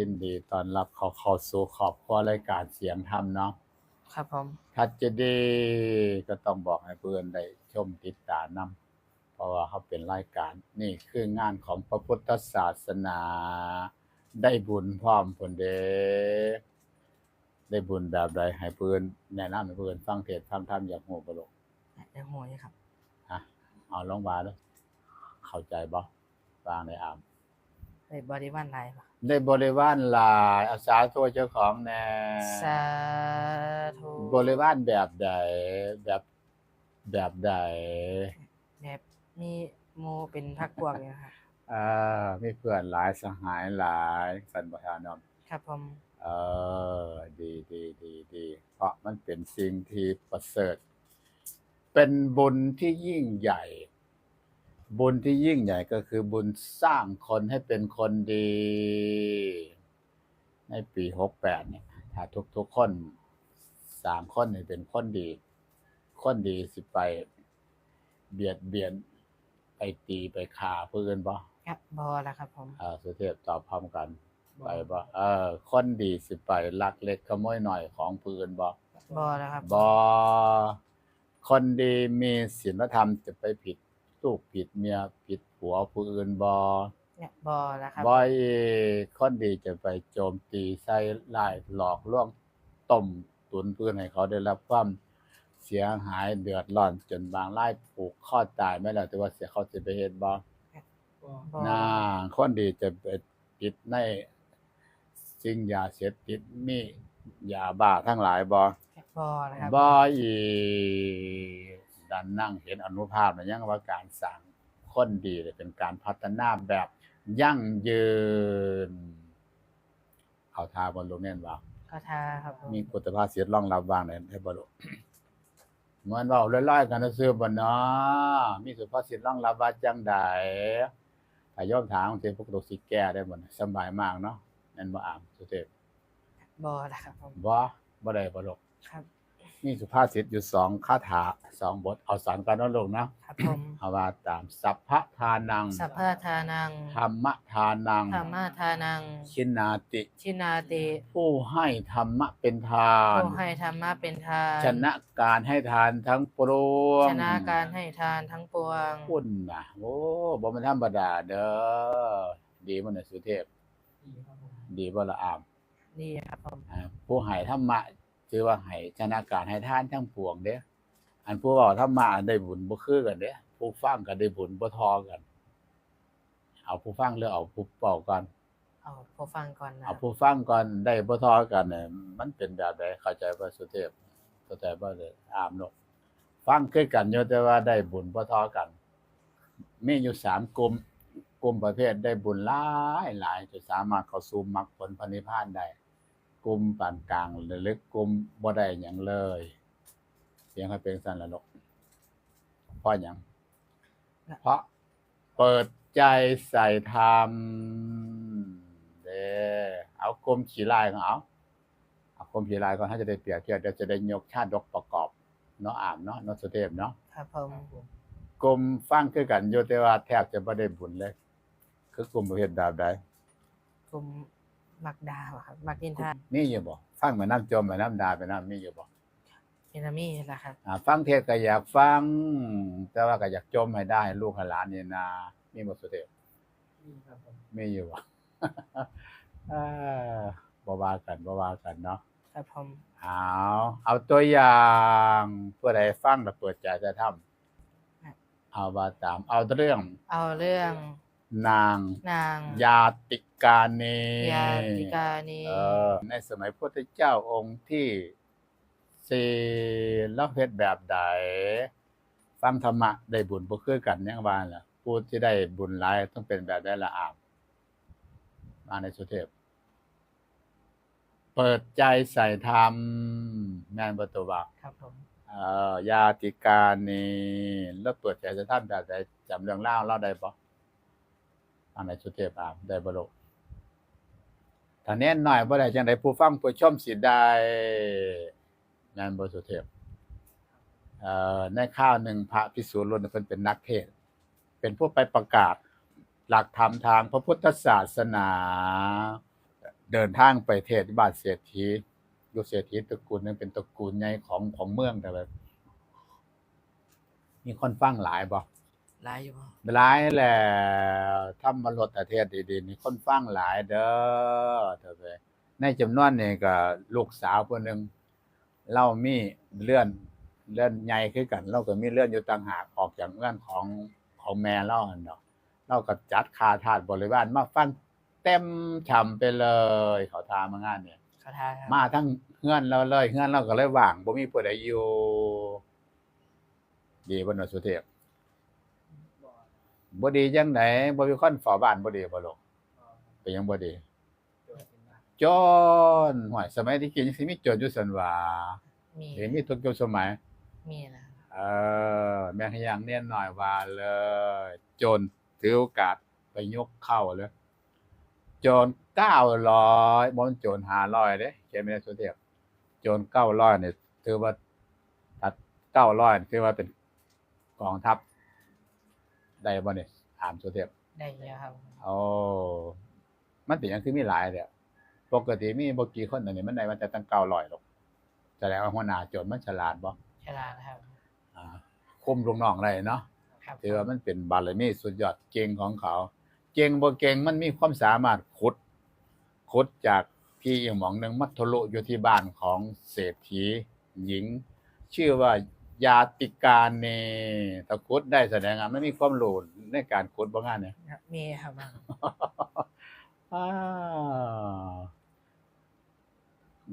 ยินดีตอนรับเขาเข้าสู่ครอบครัวรายการเสียงธรรมเนาะครับผมถ้าจะดีก็ต้องบอกให้เพื่อนได้ชมติดตามนํเพราะว่าเขาเป็นรายการ นี่คืองานของพระพุทธศาสนา ได้บุญพร้อมผลเดได้บุญแบบใดให้เพื่อนแนะนำให้เพื่อนฟังเทศน์ฟังธรรมอยากฮู้บ่ลูกยังหัวอยู่ครับฮะเอาลองว่าเด้อเข้าใจบ่ฟังได้อามในบริวารไลน์ปะ ได้บริวารหลายอาสาตัวเจ้าของแน่สาธุบริวารแบบใดแบบแบบใดแบบมีโมเป็นพักพวกอยู่ครับอ่ามีเพื่อนหลายสหายหลายสันบ่ทานอมครับผมเออดีดีดีดีเพราะมันเป็นสิ่งที่ประเสริฐ เป็นบุญที่ยิ่งใหญ่ บุญที่ยิ่งใหญ่ก็คือบุญสร้างคนให้เป็นคนดี ในปีหกแปดเนี่ย ถ้าทุกทุกๆคนสามคนเนี่ยเป็นคนดี คนดีสิไป เบียดเบียนไปตีไปฆ่าเพื่อนบ่ครับบอแล้วครับผมเออสุเทพตอบพร้อมกันไปบ่เออ คนดีสิไปลักเล็กขโมยหน่อยของปืนบ่บอแล้วครับบ่คนดีมีศีลธรรมจะไปผิด ลูกผิดเมียผิดผัวผู้อื่นบ่เนี่ยบอแล้วครับบ่อีกคนดีจะไปโจมตีใส่ร้ายหลอกลวงต้มตุนปืนให้เขาได้รับความเสียหายเดือดร้อนจนบางรายผูกคอตายไม่แล้วแต่ว่าเสียเขาสิไปเฮ็ดบ่บอน่าคนดีจะไปติดในสิ่งยาเสพติดมียาบ้าทั้งหลายบ่บอแล้วครับบ่อี ดันนั่งเห็นอนุภาพนะยังว่าการสร้างคนดีเนี่ยเป็นการพัฒนาแบบยั่งยืนเอาทาบนลงเน่นว่าก็ทาครับผมมีกุศลภาษิตรองรับบ้างได้ให้บ่รู้เหมือนเว้าลอยๆกันซื่อๆบ่เนาะมีสุภาษิตรองรับว่าจังใดถ้าโยมถามจังพวกลูกสิแก้ได้บ่นะสำบายมากเนาะนั่นบ่อามสุเทพบอแล้วครับผมบ่บ่ได้บ่ลูกครับ มีสุภาษิตอยู่สองคาถาสองบท เอาสอนกันเนาะลูกเนาะครับผมเอาว่าตามสัพพะทานังสัพพะทานังธรรมทานังธรรมะทานัง ชินาติ ชินาติ ผู้ให้ธรรมะเป็นทาน ผู้ให้ธรรมะเป็นทาน ชนะการให้ทานทั้งปวงชนะการให้ทานทั้งปวงคุณนะโอ้บ่แมันธรรมดาเด้อดีมันน่ะสุเทพ ดีบ่ละอามนี่ครับผมอ่าผู้ให้ธรรมะ ถือว่าให้ชนะการให้ทานทั้งปวงเด้ออันผู้เว้าธรรมะได้บุญบ่คือกันเด้อผู้ฟังก็ได้บุญบ่ทอกัน เอาผู้ฟังหรือเอาผู้เป่าก่อนเอาพอฟังก่อนนะเอาผู้ฟังก่อนได้บ่ทอกันเนี่ยมันเป็นแบบใดเข้าใจบ่สุเทพเข้าใจบ่เลยอามนกฟังคือกันอยู่แต่ว่าได้บุญบ่ทอกันมีอยู่สามกลุ่มกลุ่มประเภทได้บุญหลายหลายจะสามารถเข้าสู่มรรคผลพระนิพพานได้ กลุ่มปานกลางหรือลึกกลุ่มบ่ได้หยังเลยเสียงให้เป็นสั่นละลูกเพราะหยังเพราะเปิดใจใส่ธรรมเด้เอากลมขี่ลายของเอาเอากลมขี่ลายก่อนถ้าจะได้เปรียบเทียบเดี๋ยวจะได้ยกชาติดกประกอบเนาะอ่านเนาะเนาะสุเทพเนาะครับผมกลุ่มฟังคือกันอยู่แต่ว่าแทบจะบ่ได้บุญเลย คือกลุ่มประเภทแบบใดกลุ่ม มักดาวอะครับมักดินทานมีอยู่บ่ฟังเหมือนน้ำจมเหมือนน้ำดาไปน้ำมีอยู่บ่เอนามีแหละครับอ่าฟังเทศน์ก็อยากฟัง แต่ว่าก็อยากจมให้ได้ ลูกให้หลานนี่นามีบ่สุเทพไม่อยู่อะเอ้อบ่ว่ากันบ่ว่ากันเนาะครับผมเอาเอาตัวอย่างเพื่อให้ฟังแล้วเปิดใจจะทำเอาว่าตาม เอาเรื่อง เอาเรื่อง นาง นาง ยาติกาเนยาติกานี เออในสมัยพุทธเจ้าองค์ที่สี่แล้วเฮ็ดแบบใดฟังธรรมะได้บุญบ่คือกันยังว่าล่ะผู้ที่ได้บุญหลายต้องเป็นแบบใดละอามมาในสุเทพ เปิดใจใส่ธรรมแม่นบ่ตัวว่าครับผมเอ่อยาติกานี่แล้วเปิดใจจะทำแบบใดจำเรื่องเล่าวเล่าได้บ่ อันไหนสุเทพอามได้บ่ลูกถ้าแน่นหน่อยบ่ได้จังไดผู้ฟังผู้ชมสิได้แม่นบ่สุเทพเอ่อในข้าวหนึ่งพระพิสูจน์ล้นเพิ่นเป็นนักเทศเป็นผู้ไปประกาศหลักธรรมทางพระพุทธศาสนา เดินทางไปเทศน์บ้านเศรษฐีอยู่เศรษฐีตระกูลนึงเป็นตระกูลใหญ่ของของเมืองแต่แบบมีคนฟังหลายบ่ หลายอยู่บ่หลายแหละทำมาลดประเทศดีๆนี่คนฟังหลายเด้อเถอะไปในจำนวนนี่ก็ลูกสาวคนหนึ่งเรามีเลื่อนเลื่อนใหญ่คือกันเราก็มีเลื่อนอยู่ต่างหากออกจากเงื่อนของของแม่เราหั่นดอกเราก็จัดคาทาสบริวารมาฟังเต็มฉ่ำไปเลยเขาทามางานเนี่ยคาถาครับมาทั้งเงื่อนเราเลยเงื่อนเราก็เลยว่างบ่มีผู้ใดอยู่ดีบ่เนาะสุเทพ บ่ดีจังไดบ่มีคนเฝ้าบ้านบ่ดีบ่ลูกเป็นหยังบ่ดีจนห่วยสมัยที่กินยังสิมีโจรอยู่ซั่นว่ามีเห็นมีทุกยุคสมัย มีนะครับเออ แม่ขยังเนียนหน่อยว่าเลยโจรถือโอกาสไปยกเข้าเลยโจรเก้าร้อยบนโจรห้าร้อยเด้เขียนไม่ได้สุเทียบโจรเก้าร้อยเนี่ยถือว่าตัดเก้าร้อยถือว่าเป็นกองทัพ ได้บ่เนี่ยอ่านสุเทียบได้เยอะครับโอ้มันเป็นอย่างคือมีหลายเนี่ยปกติมีบ่กี่คนอันนี้มันได้มันแต่ตั้งเก้าร้อยหรอกแสดงว่าหัวหน้าโจรมันฉลาดบ่ฉลาดครับ อ่าคุมลูกน้องได้เนาะครับถือว่ามันเป็นบารมีสุดยอดเก่งของเขา เก่งบ่เก่งมันมีความสามารถขุดขุดจากที่อีกหมองหนึ่งมัทะลุอยู่ที่บ้านของเศรษฐีหญิง ชื่อว่า ยาติการเนถ้าขุดได้แสดงว่ามันมีความรู้ในการขุดบ่งานเนี่ยมีครับอ้าว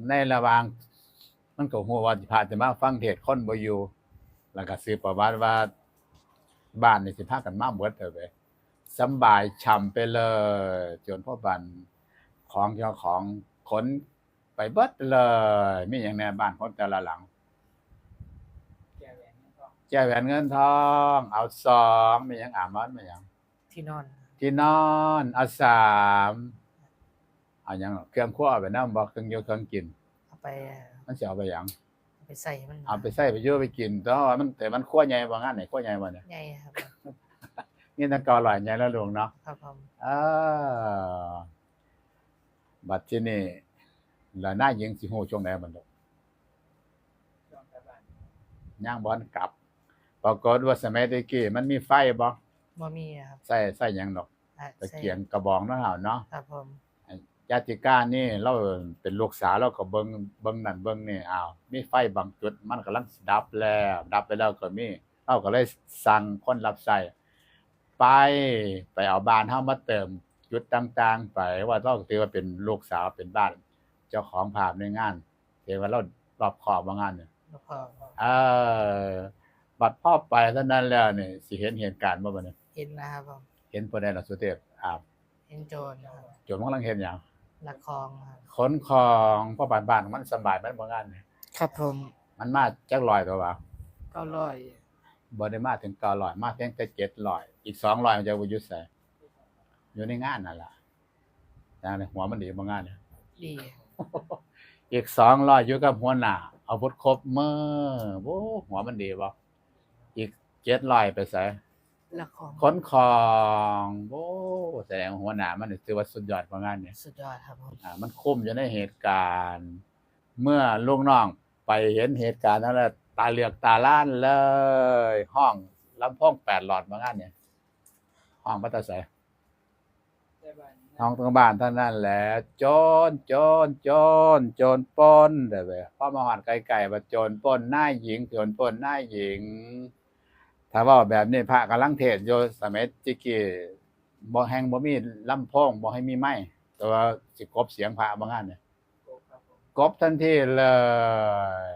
ในระหว่าง มันก็ฮู้ว่าพาจะมาฟังเทศน์คนบ่อยู่แล้วก็สืบประวัติว่า บ้านนี่สิพากันมาเบิดเด้อเว้ยสำบายช่ำไปเลยจนพ่อบันของเจ้าของขนไปเบิดเลยมีอย่างแน่บ้านของแต่ละหลัง แก้แหวนเงินทอง เอาสองมีหยังอ่านมันมีหยัง ที่นอน ที่นอนเอาสามเอาหยังเครื่องครัวเอาไปนำบ่เครื่องอยู่เครื่องกินเอาไปมันสิเอาไปหยังเอาไปใส่มันเอาไปใส่ไปอยู่ไปกินแต่ว่ามันแต่มันครัวใหญ่บ่งานไหนครัวใหญ่บ่เนี่ยใหญ่ครับนี่ตั้งเก่าหลายใหญ่แล้วลุงเนาะครับผมอ่าบัดที่นี่แล้วหน้ายิงสิฮู้ช่วงไหนมันดอกย่างบ่ทันกลับ ปรากฏว่าสมัยตะกี้มันมีไฟบ่บ่มีครับใส่ใส่หยังดอกอะตะใส่เกียงกระบองเนาะเฮาเนาะครับผม ญาติการนี่เราเป็นลูกสาวเราก็เบิ่งเบิ่งนั่นเบิ่งนี่อ้าวมีไฟบางจุดมันกำลังสิดับแล้ว ดับไปแล้วก็มีเราก็เลยสั่งคนรับใช้ไปไปเอาบ้านเฮามาเติมจุดต่างๆ ไปว่าเราถือว่าเป็นลูกสาวเป็นบ้าน เจ้าของภาพในงานถือว่าเรารอบคอบว่างานเนี่ย แล้วก็ เออ บัดพ่อไปเท่านั้นแล้วนี่สิเห็นเหตุการณ์บ่บัดนี้เห็นนะครับผมเห็นบ่ได้ล่ะสุเทพอ้าวเห็นโจรครับโจรมันกำลังเฮ็ดหยังลักคลองครับขนของพ่อบ้านบ้านมันสบายมันบ่งานนี่ครับผมมันมาจักร้อยตัววะเก้าร้อยบ่ได้มาถึง900มาเพียงแต่700อีก200มันจะบ่อยู่ไสอยู่ในงานนั่นล่ะอย่างนี้หัวมันดีบ่งานเนี่ยดีอีก200อยู่กับหัวหน้าอาวุธครบมือโอ้หัวมันดีบ่ อีก700ไปไสลักคลองขนของโอ้แสดงว่าหัวหน้ามันนี่ถือว่าสุดยอดของงานเนี่ยสุดยอดครับผมอ่า มันคุ้มอยู่ในเหตุการณ์ เมื่อลูกน้องไปเห็นเหตุการณ์นั้นแล้วตาเหลือกตาล้านเลย ห้องลำโพงแปดหลอดมางานเนี่ย ห้องพัตตาใสห้องตรงบ้านเท่านั้นแหละโจรโจรโจรโจรปล้นเด้อเว้ยพ่อมาหอดไก่ๆว่าโจรปล้นนายหญิงโจรปล้นนายหญิง ถ้าว่าแบบนี้พระกำลังเทศน์อยู่สมัยจิกี้บ่แหงบ่มีลำโพงบ่ให้มีไม้แต่ว่าสิกบเสียงพระบางงานเนี่ยกบทันทีเลย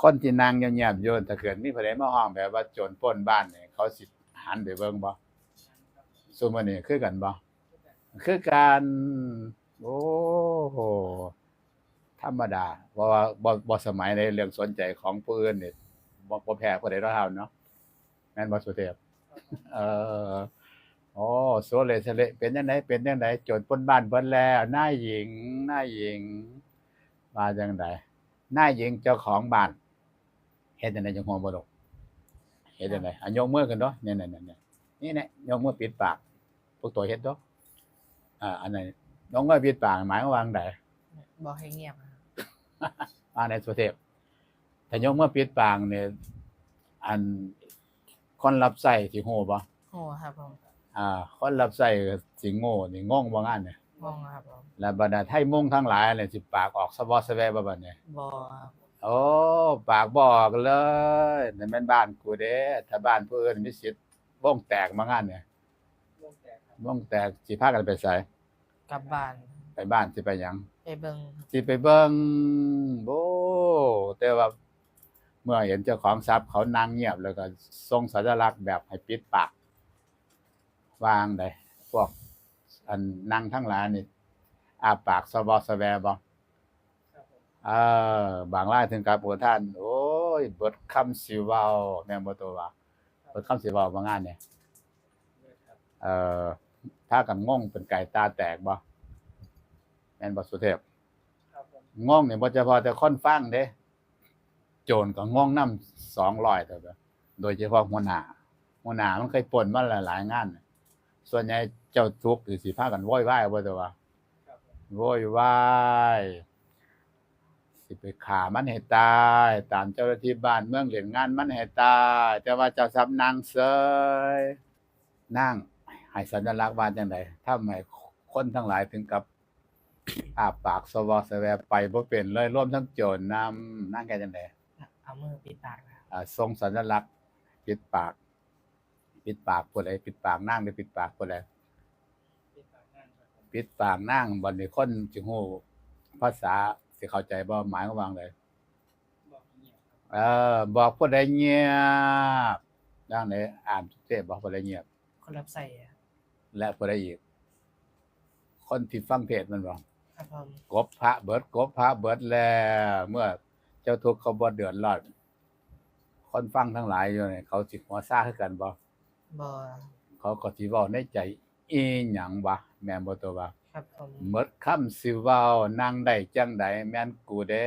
คนที่นั่งเงียบๆอยู่ถ้าเกิดมีผู้ใดมาห้องแบบว่าโจรปล้นบ้านเนี่ยเขาสิหันไปเบิ่งบ่ซุมื้อนี้คือกันบ่คือการโอ้โหธรรมดาเพราะว่าบ่บ่สมัยในเรื่องสนใจของผู้อื่นนี่บ่บ่แพ้ผู้ใดเท่าเนาะ แม่นบ่สุเทพเออโอ้โซเลเสเลเป็นจังไดเป็นจังไดโจรปล้นบ้านเบิดแล้วนายหญิงนายหญิงมาจังไดนายหญิงเจ้าของบ้านเฮ็ดจังไดจังหัวบ่ดกเฮ็ดจังไดอะยกมือขึ้นเนาะเนี่ยๆๆๆนี่แหละยกมือปิดปากพวกตัวเฮ็ดเนาะอ่าอันนั้นน้องก็ปิดปากหมายความว่าจั่งใดบอกให้เงียบครับมาในสุเทพแต่ยกเมื่อปิดปากเนี่ยอัน คนรับใส่สิโง่บ่โอ้ครับผมอ่า คนรับใส่ก็สิโง่นี่งงบ่งานเนี่ยงงครับผมแล้วบรรดาไทยมุ่งทั้งหลายเนี่ยสิปากออกสะบอสะแวบ่บัดเนี่ยบอครับโอ้ปากบอกเลยนั่นแม่นบ้านกูเด้ถ้าบ้านผู้อื่นมีสิทธิ์วงแตกมางานเนี่ยวงแตกสิพากันไปไสกลับบ้าน ไปบ้านสิไปหยังไปเบิ่งสิไปเบิ่งโอ้แต่ว่า เมื่อเห็นเจ้าของทรัพย์เขานั่งเงียบ แล้วก็ทรงสัญลักษณ์แบบให้ปิดปากวางได้พวกอันนั่งทั้งหลายนี่อาปากสะบอสะแวบ่เออบางรายถึงกับโอ้ท่าน โอ้ยเบิดคำสิเว้าแม่นบ่ตัวว่าเบิดคำสิเว้าบางงานเนี่ยเอ่อถ้ากันงงเป็นไก่ตาแตกบ่แม่นบ่สุเทพงงเนี่ยบ่เฉพาะแต่คนฟังเด้ โจรก็งงน้ำ200เท่านั้นโดยเฉพาะหัวหน้าหัวหน้ามันเคยปนมาหลายๆงาน ส่วนใหญ่เจ้าทุกข์สิพากันโวยวายบ่ตัวว่าโวยวายสิไปฆ่ามันให้ตาย ตามเจ้าหน้าที่บ้านเมืองเล่นงานมันให้ตายแต่ว่าเจ้าทรัพย์นางเสยนั่งให้สัญลักษณ์ว่าจังไดทำให้คนทั้งหลายถึงกับอาปากสวอสแวไปบ่เป็นเลยร่วมทั้งโจรนำนั่งแค่จังได เอามือปิดปากนะครับอ่าทรงสัญลักษณ์ปิดปาก ปิดปากผู้ใดปิดปากนั่งหรือปิดปากผู้ใดปิดปากนั่งบัดนี้คนสิฮู้ภาษาสิเข้าใจบ่หมายความว่าไดเออ บอกผู้ใดเงียบดังไดอ่านทุกเทศบอกผู้ใดเงียบ คนรับใส่อะและผู้ใดอีก คนที่ฟังเทศน์มันบ่ครับผม กบพระเบิดกบพระเบิดแล้ว เมื่อ เจ้าทุกข์เขาบ่เดือดร้อนคนฟังทั้งหลายอยู่นี่เขาสิหัวซ่าคือกันบ่บอเขาก็สิเว้าในใจ อีหยังวะแม่นบ่ตัวว่าครับผมหมดคำสิเว้านั่งได้จังใดแม่นกูเด้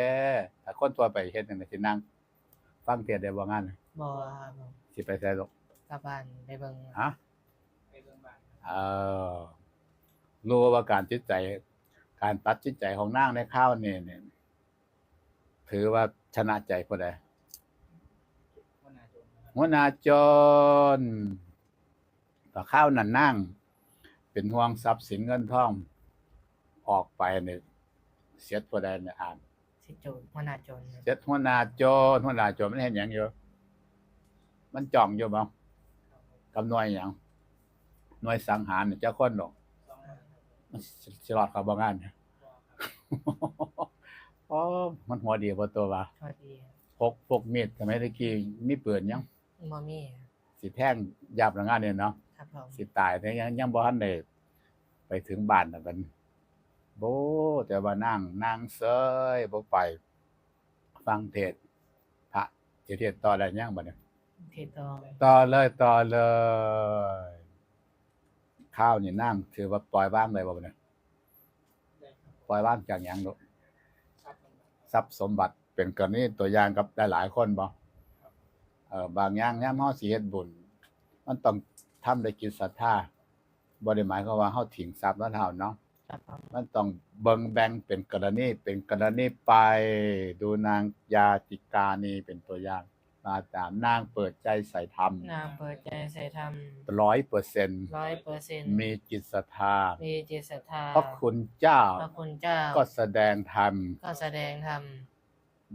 ถ้าคนทั่วไปเฮ็ดจังได๋สินั่ง ฟังเทศน์ได้บ่งั้นบอครับผมสิไปไสลูกกลับบ้านไปเบิ่งฮะเออรู้ว่าการจิตใจ การตัดจิตใจของนางในข้าวนี่เนี่ย ถือว่าชนะใจผู้ใดหัวหน้าโจรต่อข้าวนั่นนั่ง เป็นห่วงทรัพย์สินเงินทอง ออกไปเนี่ยเสียดผู้ใดเนี่ยอ่านสิโจรหัวหน้าโจรครับเสียดหัวหน้าโจรหัวหน้าโจรมันเห็นหยังอยู่มันจ้องอยู่บ่กับหน่วยหยังหน่วยสังหารเนี่ยเจ้าคนดอกมันสิรอดเขาบ่งานเนี่ย อ๋อมันหัวดีบ่ตัวว่าโทษดีครับพกพกมีดสมัยตะกี้มีปืนยังบ่มีครับสิแท่งยับหลังงานเนี่ยเนาะครับผมสิตายแต่ยังยังบ่ทันได้ไปถึงบ้านน่ะกันโบแต่ว่านั่งนั่งเซยบ่ไป ฟังเทศน์พระสิเทศน์ต่อได้ยังบัดนี้เทตองต่อเลยต่อเลยข้าวนี่นั่งถือว่าปล่อยว่างเลยบ่บัดนี้ปล่อยว่างจากหยังลูก ทรัพย์สมบัติเป็นกรณีตัวอย่างกับหลายๆคนบ่เอ่อบางอย่างยามเฮาสิเฮ็ดบุญ มันต้องทำด้วยจิตศรัทธาบ่ได้หมายความว่าเฮาทิ้งทรัพย์แล้วเท่าเนาะครับผมมันต้องเบิ่งแบ่งเป็นกรณีเป็นกรณีไปดูนางยาติกานีเป็นตัวอย่าง มาตามนางเปิดใจใส่ธรรมนางเปิดใจใส่ธรรม100%ร้อยเปอร์เซ็นต์มีจิตศรัทธามีจิตศรัทธาพระคุณเจ้าพระคุณเจ้า ก็แสดงธรรมก็แสดงธรรม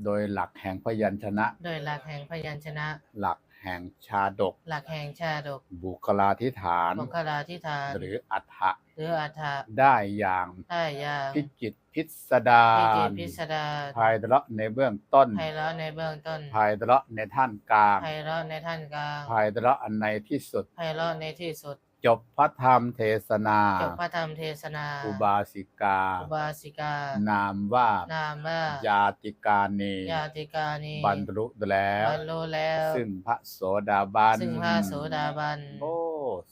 โดยหลักแห่งพยัญชนะ โดยหลักแห่งพยัญชนะ หลัก แห่งชาดก หลักแห่งชาดก บุคลาธิฐาน บุคลาธิฐาน หรืออัฏฐะหรืออัฏฐะได้อย่างได้ยางพิจิตรพิสดาพิจิรตรพิสดารภายเราะในเบื้องต้นไพเราะในเบื้องต้นภายเราะในท่านกลางไพเราะในท่านกลางภายเราะอันในที่สุดไพเราะในที่สุด จบพระธรรมเทศนา จบพระธรรมเทศนาอุบาสิกา อุบาสิกา นามว่านามว่ายาติกานีญาติกานีบรรลุแล้วบรรลุแล้ว ซึ่งพระโสดาบัน ซึ่งพระโสดาบัน โอ้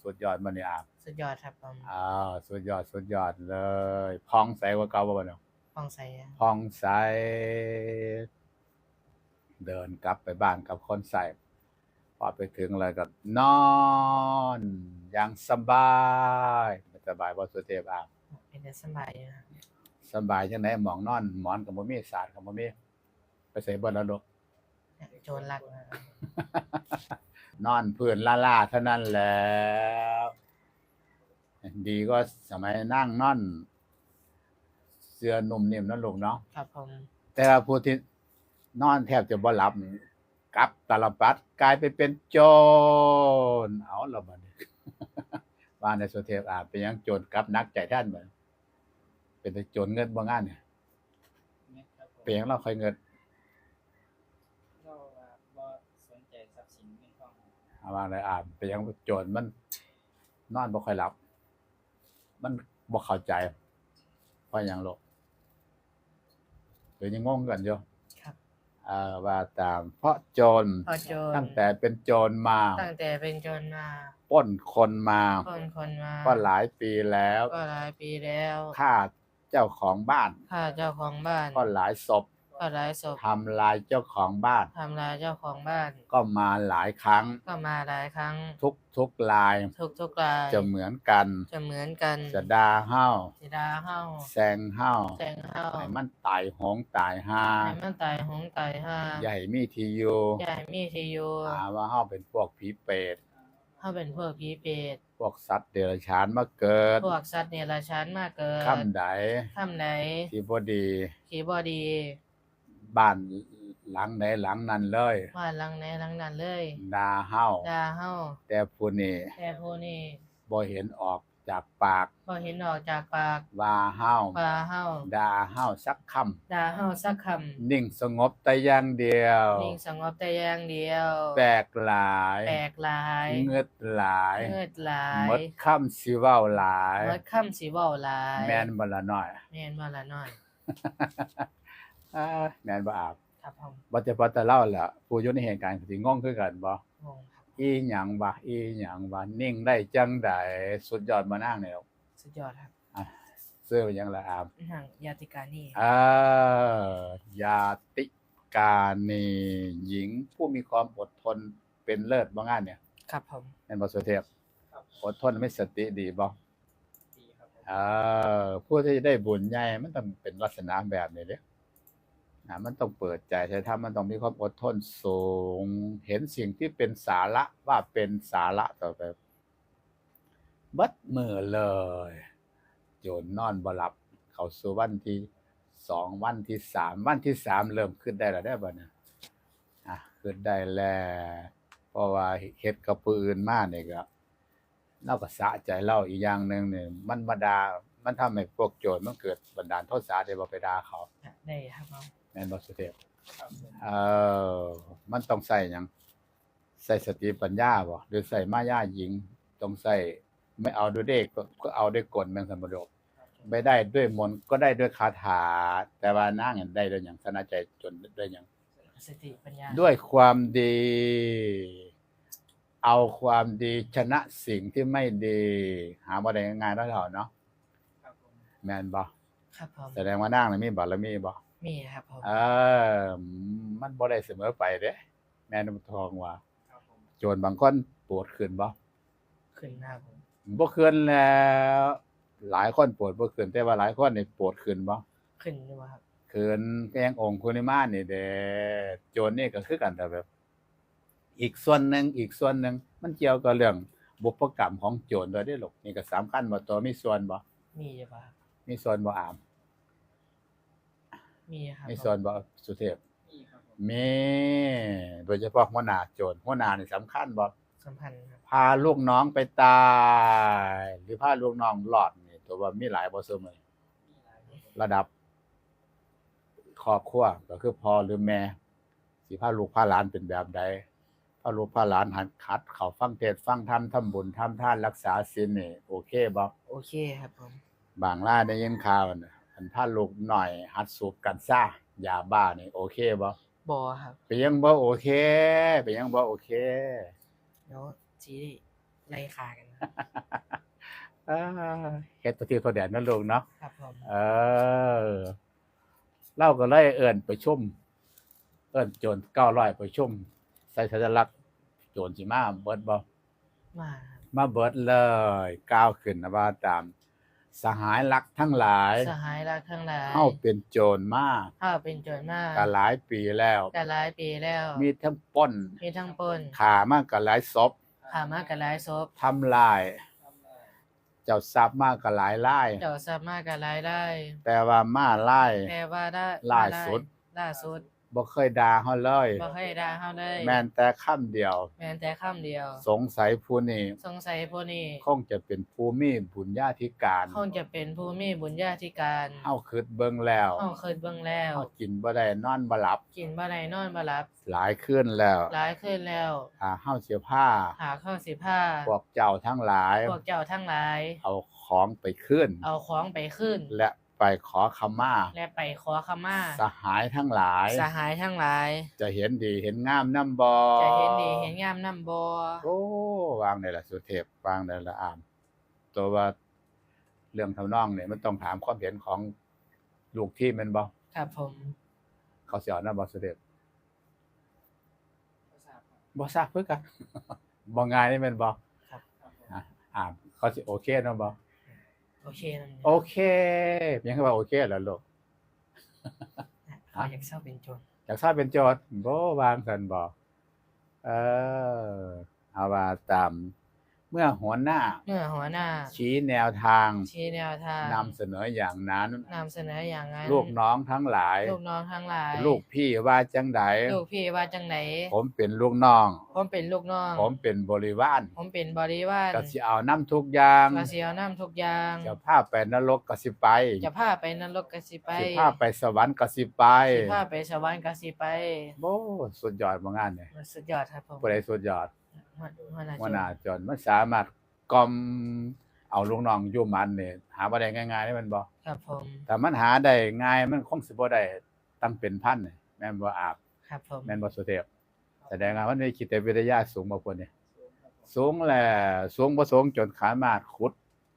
สุดยอดมันนี่อะสุดยอดครับผมอ้าวสุดยอดสุดยอดเลยพองใสกว่าเก่าบ่บ่เนาะฟองใสพองใส เดินกลับไปบ้านกับคนใส่พอไปถึงเลยก็นอน อย่างสบายสบายบ่สุเทพอะเป็นเป็นแต่สบายอยู่นะครับสำบายจังไดหมองนอนหมอนก็บ่มีสาดก็บ่มีไปใส่บ่แล้วลูกโจรลักนะครับนอนพื้นล่าๆเท่านั้นแหล้วดีก็สมัยนั่งนอน เสื้อนุ่มนิ่มเนั่นลูกเนาะครับผมแต่ว่าผู้ที่นอนแทบจะบ่หลับนี่กลับตาลปัดกลายไปเป็นโจรเอาละบัด นี้ว่าในสุเทพอาจเป็นหยังโจรกลับนักใจท่านบ่เป็นแต่โจรเงินบ่งานเนี่ยเนี่ยครับผมเป็นหยังเราค่อยเงินเราว่าบ่สนใจทรัพย์สินเงินทองเอาว่าเลยอ่านเป็นหยังโจรมันนอนบ่ค่อยหลับ มันบ่เข้าใจเพราะหยังโลกเดี๋ยวยังงงกันอยู่ครับเอ่อ ว่าตาม เพราะโจรพอโจรตั้งแต่เป็นโจรมาตั้งแต่เป็นโจรมาปล้นคนมาคนคนมา ก็หลายปีแล้วก็หลายปีแล้วฆ่าเจ้าของบ้านฆ่าเจ้าของบ้านก็หลายศพ ก็หลายศพทำลายเจ้าของบ้าน ทำลายเจ้าของบ้าน ก็มาหลายครั้ง ก็มาหลายครั้ง ทุกทุกลาย ทุกทุกๆราย จะเหมือนกัน จะเหมือนกันจะดาเฮ้าสิดาเฮาแซงเฮ้าแจงเฮาให้มันตายหงตายหาให้มันตายหงตายห้าใหญ่มีทีอยู่ใหญ่มีทีอยู่หาว่าเฮ้าเป็นพวกผีเปรตเฮาเป็นพวกผีเปรตพวกสัตว์เดรัจฉานมาเกิด พวกสัตว์เนรัจฉานมาเกิดค่ำใดค่ำไหนที่บ่ดีขี่บ่ดี บ้านหลังไหนหลังนั้นเลยว่าหลังไหนหลังนั้นเลยดาเฮ้าดาเฮาแต่ผู้นี้แต่ผู้นี้บ่เห็นออกจากปากบ่เห็นออกจากปากว่าเฮ้าว่าเฮาด่าเฮ้าสักคดาเฮาสักคำนิ่งสงบแต่อย่างเดียวำนิ่งสงบแต่อย่างเดียวแปลกหลายแปลกหลายเงืดหลายเงืดหลายหมดคำสิเว้าหลายหมดค่ำสิเว้าหลาย แม่นบ่ละน้อย แม่นบ่ละน้อย อ้าแม่นบ่อาบครับผมบ่จะพอแต่เล่าล่ะผู้อยู่ในเหตุการณ์สิงงคือกันบ่งงครับอีหยังวะอีหยังวะนิ่งได้จังไดสุดยอดมานางแล้วสุดยอดครับอะซื้อหยังละอาบหนังยาติกานี่เออยาติกานีหญิงผู้มีความอดทนเป็นเลิศบ่งานเนี่ยครับผมแม่นบ่สุเทพครับอดทนไม่สติดีบ่ดีครับผม เออผู้ที่จะได้บุญใหญ่มันต้องเป็นลักษณะแบบนี้เด้ นะมันต้องเปิดใจใช้ธรรมมันต้องมีความอดทนสูง เห็นสิ่งที่เป็นสาระว่าเป็นสาระต่อไปบัดมือเลยโจรนอนบหลับ เขาสู่วันที่สองวันที่สามวันที่สามเริ่มขึ้นได้แล้วได้บ่เนี่ยอะขึ้นได้แล้วเพราะว่าเฮ็ดกับผู้อื่นมาเนี่ยก็เราก็สะใจเราอีกอย่างหนึ่งเนี่ยมันมาดามันทำให้พวกโจรมันเกิดบันดาลโทษะได้บ่ไปดาเขาได้ครับ มแม่นบ่สุเทพครับผมเออมันต้องใส่หยังใส่สติปัญญาบ่หรือใส่มายาหญิง ต้องใส่ไม่เอาด้วยเด็กก็ก็เอาด้วยกลแม่นสัมบดกครับผมไม่ได้ด้วยมนต์ก็ได้ด้วยคาถา แต่ว่านางเนี่ยได้ด้วยหยังสนาใจจนด้วยหยังสติปัญญาด้วยความดี เอาความดีชนะสิ่งที่ไม่ดี หาบ่ได้ง่ายๆแล้วเท่าเนาะครับผมแม่นบ่ครับผมแสดงว่านางน่ะมีบารมีบ่ มีครับผมเออมันบ่ได้เสมอไปเด้แม่นบ่ทองว่าครับผมโจรบางคนปวดขึ้นบ่ขึ้นครับผมบ่ขึ้นแล้ว หลายคนปวดบ่ขึ้นแต่ว่าหลายคนนี่ปวดขึ้นบ่ขึ้นอยู่บ่ครับขึ้นก็ยังองค์คุนิมานนี่เด้โจรนี่ก็คือกันแต่แบบ อีกส่วนหนึงอีกส่วนหนึงมันเกี่ยวกับเรื่องบุพกรรมของโจรด้วยเด้อลูกนี่ก็สำคัญบ่ตัวมีส่วนบ่มีอยู่บ่ครับมีส่วนบ่อาม มีครับมีผมส่วนบ่สุเทพนี่ครับผมมีโดยเฉพาะหัวหน้าโจรหัวหน้านี่สำคัญบ่สัมพันธ์ครับพาลูกน้องไปตาย หรือพาลูกน้องรอดนี่ตัวว่ามีหลายบ่เสมอมีหลายครับผมระดับครอบครัวก็คือพ่อหรือแม่สิพาลูกพาหลานเป็นแบบใดพาลูกพาหลานหัดขัด เขาฟังเทศน์ฟังธรรมทำบุญทำทานรักษาศีลนี่โอเคบ่โอเคครับผม บางล่าได้ยินข่าวน่ะ อันพาลูกหน่อยหัดสูบกัญชายาบ้านี่โอเคบ่บ่ครับเป็นยังบ่โอเคเป็นยังบ่โอเคแล้วจีไล่ขากันครับอ่าเฮ็ดตัวที่ตัวแดนนั่นลูกเนาะครับผมเออเล่าก็เลยเอิ้นไปชุมเอิ้นโจร900ไปชุมใส่สัญลักษณ์โจรสิมาเบิดบ่มาครับมาเบิดเลยก้าวขึ้นนะว่าตาม สหายรักทั้งหลายสหายรักทั้งหลายเฮาเป็นโจรมากเฮาเป็นโจรมากก็หลายปีแล้วก็หลายปีแล้ว มีทั้งปล้น มีทั้งปล้นขามากก็หลายศพขามาก็หลายศพทำลายทำได้เจ้าทรัพย์มากก็หลายไล่เจ้าสามารถก็หลายได้แต่ว่ามาไล่แต่ว่าได้ล่าสุดล่าสุด บ่เคยด่าเฮาเลย บ่เคยด่าเฮาเลยแม้นแต่คำเดียว แม้แต่คำเดียว สงสัยผู้นี้สงสัยผู้นี้คงจะเป็นผู้มีบุญญาธิการคงจะเป็นผู้มีบุญญาธิการเฮาคิดเบิ่งแล้วเฮาเคยเบิ่งแล้วเฮากินบ่ได้นอนบ่หลับ กินบ่ได้นอนบ่หลับ หลายคืนแล้ว หลายคืนแล้วหาเฮาเสียผ้าหาข้าวสิผ้าพวกเจ้าทั้งหลายพวกเจ้าทั้งหลาย เอาของไปขึ้น เอาของไปขึ้นและ ไปขอขมา และไปขอขมา สหายทั้งหลาย สหายทั้งหลาย จะเห็นดีเห็นงามนำบ่จะเห็นดีเห็นงามนำบ่โอ้วางได้ละสุเทพวางได้ละอาม ตัวว่าเรื่องทำนองเนี่ยมันต้องถามความเห็นของลูกที่แมันบ่ครับผม เขาสิเอานำบ่สุเทพก็ทราบครับบ่ทราบคือกันบ่ง่ายนี่แม่นบ่ครับผมอะอ่าเขาสิโอเคเนาะบ่ โอเคนั่นโอเคเพียงแค่ว่าโอเคแล้วลูกเขาอยากเศร้าเป็นโจรอยากทราบเป็นโจทย์บ่วางซั่นบ่เออเอาว่าตาม เมื่อหัวหน้า เมื่อหัวหน้า ชี้แนวทางชี้แนวทางนำเสนออย่างนั้นนำเสนออย่างนั้น ลูกน้องทั้งหลาย ลูกน้องทั้งหลาย ลูกพี่ว่าจังไดลูกพี่ว่าจังไหนผมเป็นลูกน้อง ผมเป็นลูกน้อง ผมเป็นบริวาร ผมเป็นบริวารก็สิเอาน้ำทุกอย่างกระเสียวน้ำทุกอย่างจะพาไปนรกก็สิไป จะพาไปนรกกสิไปสิพาไปสวรรค์ก็สิไปสิพาไปสวรรค์กสิไปโอ้สุดยอดบ่งานเนี่ยสุดยอดครับผมบ่ได้สุดยอด หัวหัวหน้าว่าน่าโจรจนมันสามารถกล่อมเอาลูกน้องอยู่มันนี่หาบ่ได้ง่ายๆนี่มันบ่ครับผม แต่มันหาได้ง่ายมันคงสิบ่ได้ตั้งเป็นพันนี่แม่นบ่อาบครับผม แม่นบ่สุเทพแสดงว่ามันมีคิดวิทยาสูงบ่พุ่นนี่สูงครับผมสูงแหละสูงบ่สูงจนขามารถขุด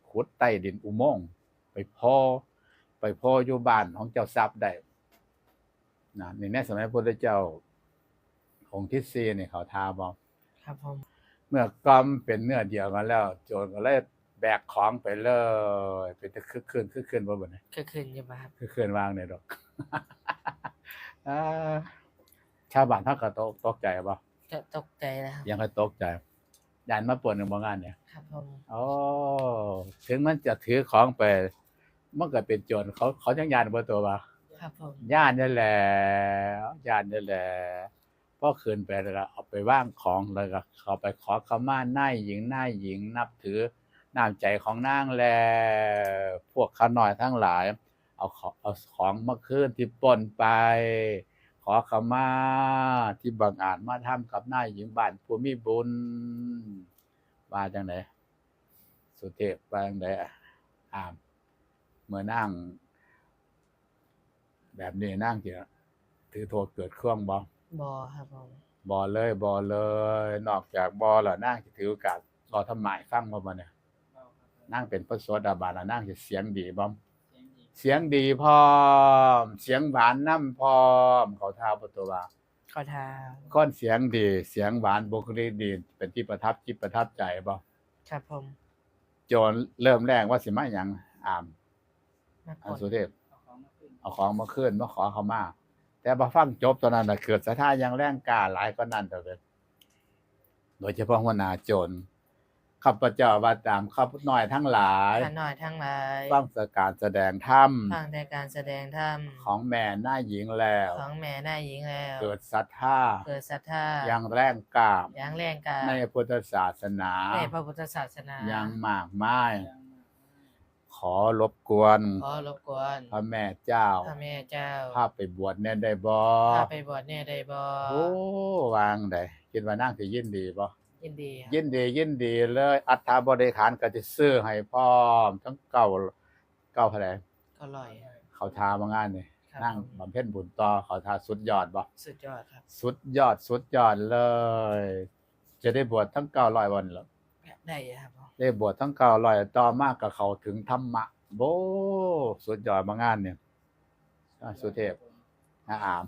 ขุดใต้ดินอุโมงค์ไปพ่อไปพ่ออยู่บ้านของเจ้าทรัพย์ได้นะนี่ในสมัยพระพุทธเจ้าองค์ที่สี่นี่เขาทาบ่ครับผม เมื่อกอมเป็นเนื้อเดียวกันแล้ว โจรก็เลยแบกของไปเลยเป็นตะคึกคืนคึกคืนบ่บ่เนี่ยคือคืนอยู่ป่ะครับคึกคืนวางเนี่ยดอกอ่าชาวบ้านเขาก็ตกตกใจบ่จะตกใจนะครับยังก็ตกใจยานมาปวนในบ่งานเนี่ยครับผมอ๋อถึงมันจะถือของไปมันก็เป็นโจรเขาเขายังยานบ่ตัวว่าครับผมย่านนี่แหละย่านนี่แหละ พอคืนไปแล้วก็เอาไปว่างของแล้วก็เขาไปขอขมาหนายหญิงหนายหญิงนับถือน้ำใจของนางแลพวกขาน้อยทั้งหลาย เอาของเอาของมาคืนที่ปนไป ขอขมาที่บังอาจมาทำกับหนายหญิงบ้านผู้มีบุญว่าจังไดสุเทพว่าจังไดอาเมื่อนั่ง แบบนี้นั่งจะถือโทษเกิดเครื่องบ่ บอครับผมบ่เลยบ่เลย นอกจากบ่แล้วนั่งจะถือโอกาสรอทำหมายฟังบ่บ่เนี่ยเบาครับผมนั่งเป็นพระโสดาบันแล้วนั่งจะเสียงดีบ่เสียงดีเสียงดีพร้อม เสียงหวานน้ำพร้อมเขาท้าประตูว่าขอทาก้อนเสียงดี เสียงหวานบุคลิกดี เป็นที่ประทับจิตประทับใจบ่ครับผมโจรเริ่มแรกว่าสิมาหยังอามมาอันกสุดเทพเอาของมาขึ้นเอาของมาขึ้นมาขอเขามา แต่พอฟังจบตอนนั้นนะเกิดสะท่ายังแรงกล้าหลายก็นั่นเถอะเว้ยโดยเฉพาะหัวหน้าโจรข้าพเจ้าว่าตามข้าพน้อยทั้งหลายท่าน้อยทั้งหลายฟังสการแสดงธรรมฟังแต่การแสดงธรรมของแม่หน้าหญิงแล้ว ของแม่หน้าหญิงแล้ว เกิดศรัทธาเกิดศรัทธายังแรงกล้ายังแรงกล้าในพุทธศาสนา ในพระพุทธศาสนายังมากมายยังมา ขอรบกวนขอรบกวนพระแม่เจ้าพระแม่เจ้าพาไปบวชแน่ได้บ่พาไปบวชเนี่ยได้บ่โอ้วางได้คิดว่านั่งสิยินดีบ่ยินดีครับยินดียินดีเลย อัฐบริขารก็จะซื้อให้พร้อม ทั้งเก่าเก่าเท่าไหร่ก็ลอยเขาทามางานนี่ครับนั่งบำเพ็ญบุญต่อเขาทาสุดยอดบ่สุดยอดครับสุดยอดสุดยอดเลย จะได้บวชทั้ง900วันแล้วได้ครับผม ได้บวชทั้ง900ต่อมากก็เข้าถึงธรรมะโบสุดยอดมางานเนี่ยอะสุเทพนะอาม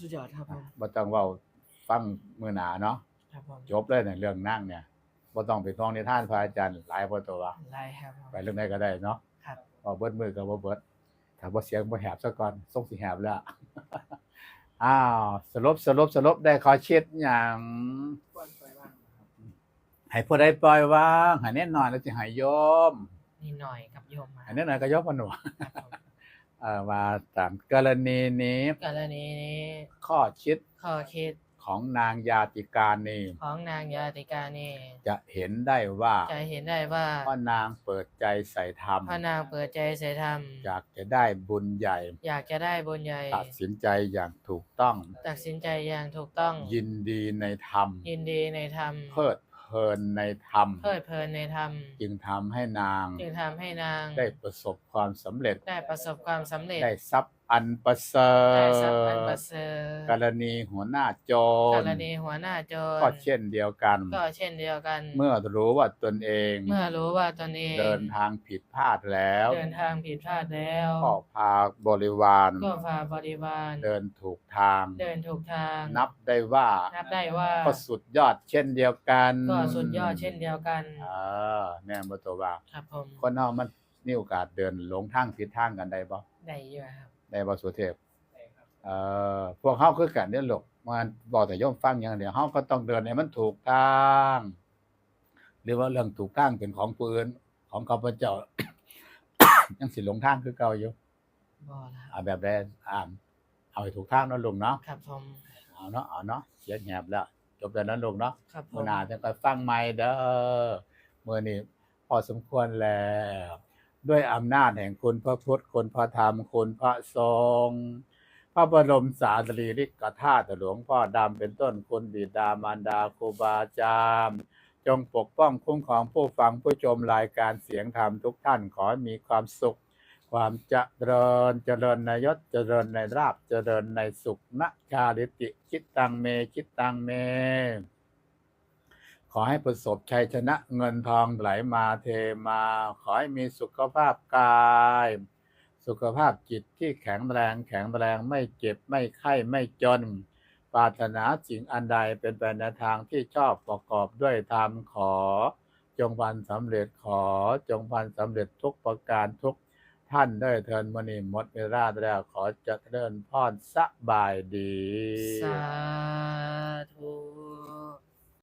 สุดยอดครับผมบ่ต้องเว้าฟังมื้อหน้าเนาะครับผมจบเลยเนี่ยเรื่องนั่งเนี่ยบ่ต้องไปท่องนิทานพระอาจารย์หลายพอตัวว่าไล่ครับผมไปเรื่องใดก็ได้เนาะครับพอเบิดมือก็บ่เบิดถ้าบ่เสียงบ่แหบซะก่อนส่งสิแหบแล้วอ้าวสรุปสรุปสรุปได้ขอเช็ดหยังปล่อยปล่อยว่างครับ ให้ผู้ใดปล่อยวางให้แน่นอนแล้วสิให้โยมนี่หน่อยกับโยมมาให้แน่นอนก็โยมพนวครับผมเอ่อว่าตามกรณีนี้ กรณีนี้ข้อคิดข้อคิดของนางยาติกานีของนางยาติกานี่จะเห็นได้ว่าจะเห็นได้ว่าพ่อนางเปิดใจใส่ธรรมพระนางเปิดใจใส่ธรรมอยากจะได้บุญใหญ่ อยากจะได้บุญใหญ่ ตัดสินใจอย่างถูกต้อง ตัดสินใจอย่างถูกต้องยินดีในธรรมยินดีในธรรม เพลิดเพ ลินในธรรม เพลิดเพลินในธรรม จึงทำให้นาง จึงทำให้นาง ได้ประสบความสำเร็จ ได้ประสบความสำเร็จ ได้ทรัพย์ อันประเสริได้ทรัพย์อันประฐเสริฐกรณีหัวหน้าโจกรรณีหัวหน้าโจรก็เช่นเดียวกัน ก็เช่นเดียวกัน เมื่อรู้ว่าตนเองเมื่อรู้ว่าตนเองเดินทางผิดพลาดแล้วเดินทางผิดพลาดแล้ว ก็พาบริวาร ก็พาบริวารเดินถูกทาง เดินถูกทาง นับได้ว่า นับได้ว่า ก็สุดยอดเช่นเดียวกันก็สุดยอดเช่นเดียวกันอ่าแม่นบ่ตัวว่าครับผมคนเฮามันมีโอกาสเดินหลงทางผิดทางกันได้บ่ได้เยอะครับ ได้บ่สุเทพได้ครับเอ่อพวกเฮาคือกันเด้อลูกมันบอกแต่โยมฟังอย่างเดียวเฮาก็ต้องเดินให้มันถูกทางหรือว่าเรื่องถูกทางเป็นของผู้อื่นของข้าพเจ้ายังสิหลงทางคือเก่าอยู่บ่ละเอาแบบใดอ่านเอาให้ถูกทางเนาะลุงเนาะครับผมเอาเนาะเอาเนาะเสียงแหบแล้วจบแล้วนั้นลุงเนาะครับผมื่อมหนาจะไปฟังใหม่เด้อมื่อนี้พอสมควรแล้ว ด้วยอำนาจแห่งคุณพระพุทธคุณพระธรรมคุณพระสงฆ์พระบรมสารีริกธาตุหลวงพ่อดำเป็นต้นคุณบิดามารดาครูบาอาจารย์จงปกป้องคุ้มครองผู้ฟังผู้ชมรายการเสียงธรรมทุกท่านขอมีความสุข ความเจริญเจริญในยศเจริญในราบเจริญในสุขนะชาลิติ คิดตังเมคิดตังเม ขอให้ประสบชัยชนะเงินทองไหลมาเทมา ขอให้มีสุขภาพกาย สุขภาพจิตที่แข็งแรงแข็งแรงไม่เจ็บไม่ไข้ไม่จน ปรารถนาสิ่งอันใดเป็นไปในทางที่ชอบประกอบด้วยธรรมขอ จงพันสำเร็จขอ จงพันสำเร็จทุกประการทุกท่านได้เทินมณีหมดเวลาแล้วขอจะเดินพรสบายดี สาธุ